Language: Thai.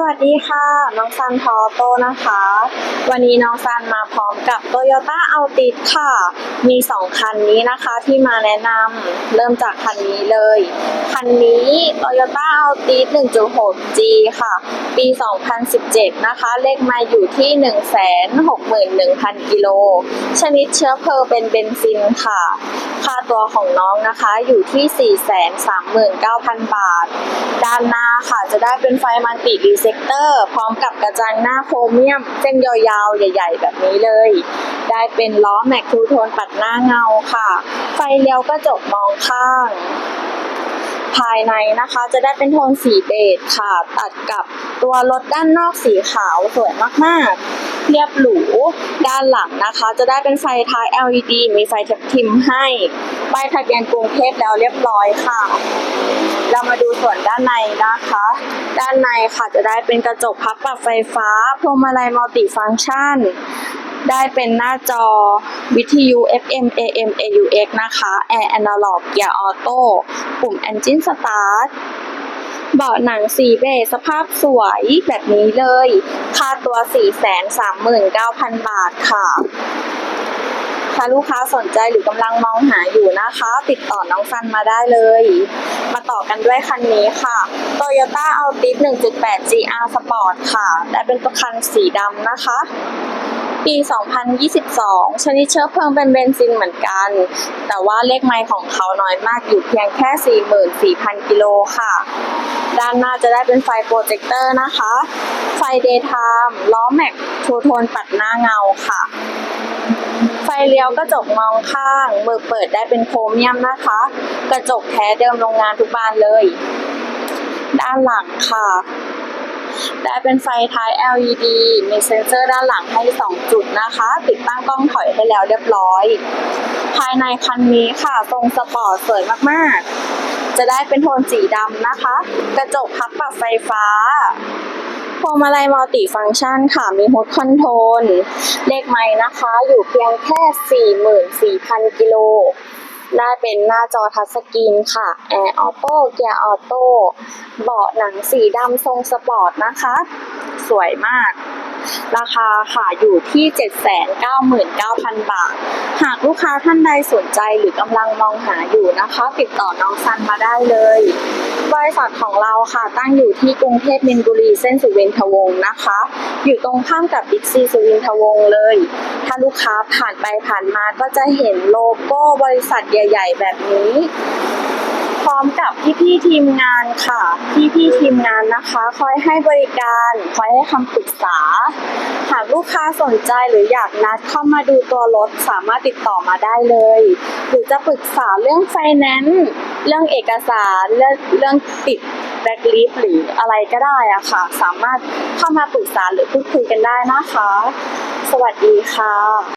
สวัสดีค่ะ น้องซันพอโตนะคะ วันนี้น้องซันมาพร้อมกับ Toyota a l t i s ค่ะ มี 2 คันนี้นะคะที่มาแนะนำเริ่มจากคันนี้เลย คันนี้ Toyota a l t i s 1.6G ค่ะ ปี 2017 นะคะ เลขมาอยู่ที่ 161,000 กิโล ชนิดเชื้อเพลิงเป็นเบนซินค่ะ ค่าตัวของน้องนะคะอยู่ที่ 439,000 บาท ด้านหน้าค่ะจะได้เป็นไฟมันติรีเซกเตอร์ พร้อมกับกระจังหน้าโครเมียม เส้นยาวๆ ใหญ่ ๆ แบบนี้เลย ได้เป็นล้อแม็กทูโทนปัดหน้าเงาค่ะ ไฟเลี้ยวกระจกมองข้าง ภายในนะคะจะได้เป็นโทนสีเบจค่ะ ตัดกับตัวรถด้านนอกสีขาวสวยมากๆ เรียบหรู ด้านหลังนะคะ จะได้เป็นไฟท้าย LED มีไฟทับทิมให้ป้ายทะเบียนกรุงเทพแล้วเรียบร้อยค่ะ เรามาดูส่วนด้านในนะคะ ด้านในค่ะจะได้เป็นกระจกพับปรับไฟฟ้า พวงมาลัยมัลติฟังก์ชัน ได้เป็นหน้าจอวิทยุ FM AM AUX นะคะ Air Analog Gear Auto ปุ่ม Engine Start เบาะหนังสีเบจสภาพสวยแบบนี้เลย ค่าตัว 439,000 บาทค่ะ ถ้าลูกค้าสนใจหรือกำลังมองหาอยู่นะคะ ติดต่อน้องซันมาได้เลย มาต่อกันด้วยคันนี้ค่ะ Toyota Altis 1.8 GR Sport ค่ะและเป็นตัวคันสีดำนะคะ ปี 2022 ชนิดเชื้อเพลิงเป็นเบนซินเหมือนกัน แต่ว่าเลขไมล์ของเขาน้อยมากอยู่เพียงแค่ 44,000 กิโลค่ะด้านหน้าจะได้เป็นไฟโปรเจคเตอร์นะคะ ไฟเดย์ไทม์ล้อแม็กทูโทนปัดหน้าเงาค่ะ เลี้ยวกระจกมองข้างมือเปิดได้เป็นโครเมียมนะคะ กระจกแท้เดิมโรงงานทุกบานเลย ด้านหลังค่ะ ได้เป็นไฟท้าย LED มีเซ็นเซอร์ด้านหลังให้ 2 จุดนะคะ ติดตั้งกล้องถอยให้แล้วเรียบร้อย ภายในคันนี้ค่ะ ทรงสปอร์ตสวยมากๆ จะได้เป็นโทนสีดำนะคะ กระจกพับปรับไฟฟ้า พวงมาลัยมัลติฟังก์ชันค่ะ มีฮุดคอนโทรลเลขไม้นะคะ อยู่เพียงแค่ 44,000 กิโล ได้เป็นหน้าจอทัชสกรีนค่ะแอร์ออโต้เกียร์ออโต้เบาะหนังสีดำทรงสปอร์ตนะคะ สวยมาก ราคาค่ะอยู่ที่ 799,000 บาท หากลูกค้าท่านใดสนใจหรือกำลังมองหาอยู่นะคะ ติดต่อน้องซันมาได้เลยบริษัทของเราค่ะตั้งอยู่ที่กรุงเทพมินบุรีเส้นสุวินทวงศ์นะคะ อยู่ตรงข้ามกับบิ๊กซีสุวินทวงศ์เลย ถ้าลูกค้าผ่านไปผ่านมาก็จะเห็นโลโก้บริษัทใหญ่ ๆ แบบนี้ ร้อมกับพี่ๆทีมงานค่ะ พี่ๆทีมงานนะคะ คอยให้บริการคอยให้คำปรึกษา หากลูกค้าสนใจหรืออยากนัดเข้ามาดูตัวรถสามารถติดต่อมาได้เลย หรือจะปรึกษาเรื่องไฟแนนซ์เรื่องเอกสารเรื่องเรื่องติดแบล็คลิสหรืออะไรก็ได้อะค่ะ สามารถเข้ามาปรึกษาหรือพูดคุยกันได้นะคะ สวัสดีค่ะ